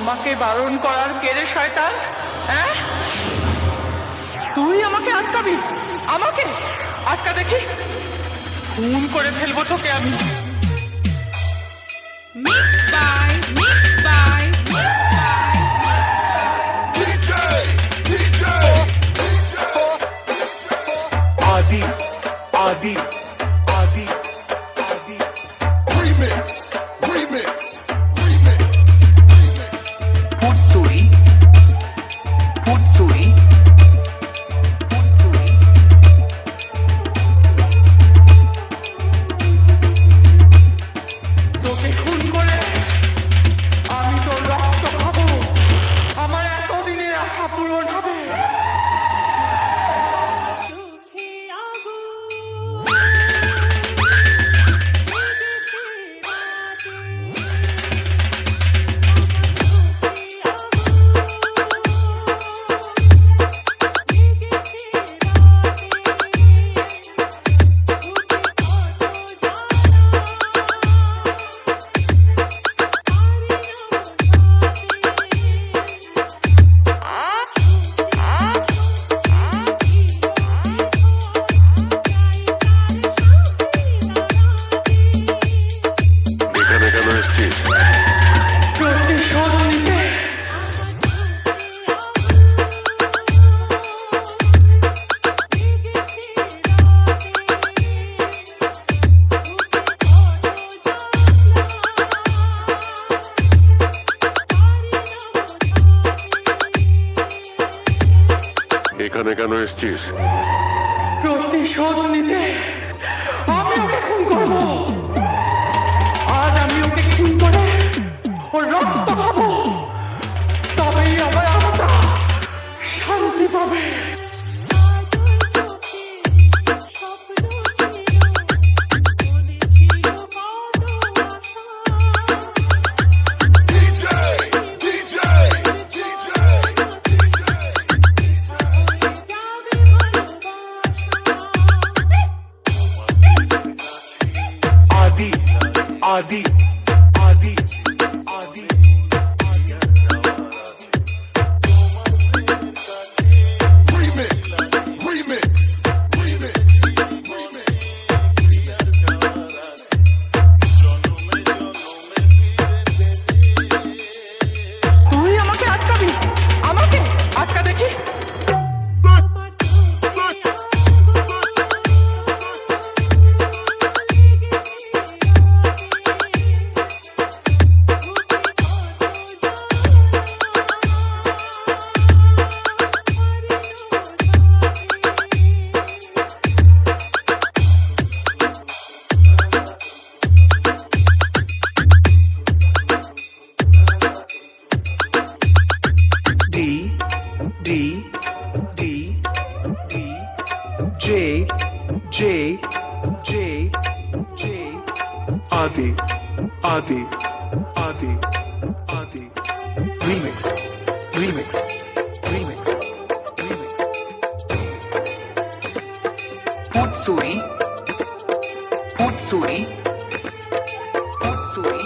আমাকে বারণ করার কেড়ে শয়তান? হ্যাঁ? তুই আমাকে আটকাবি? আমাকে? আটকা দেখি। খুন করে ফেলব তোকে আমি। এখানে কেন এসছিস? প্রতিশোধ নিতে J, J, J. Adi, Adi, Adi, Adi. Remix, remix, remix, remix. Putsuri. Putsuri. Putsuri.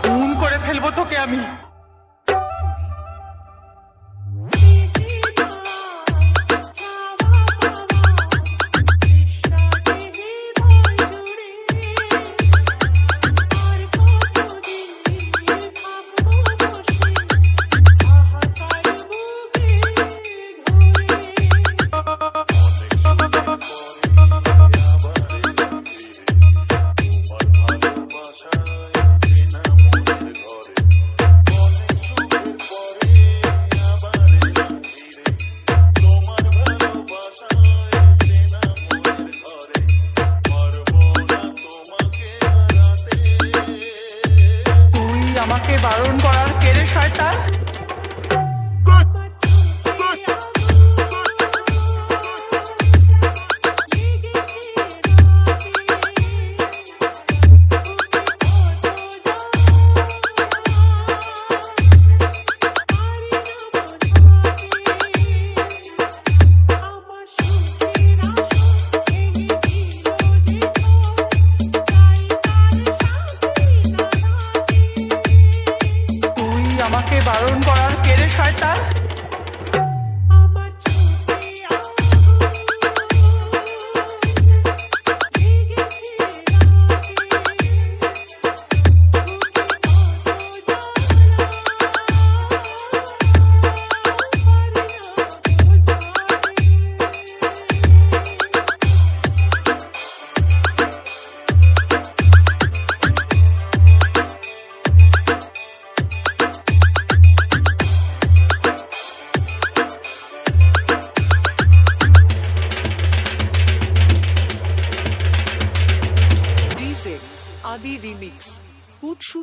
খুন করে ফেলব তোকে আমি বারণ কর বারণ করা caoutchouc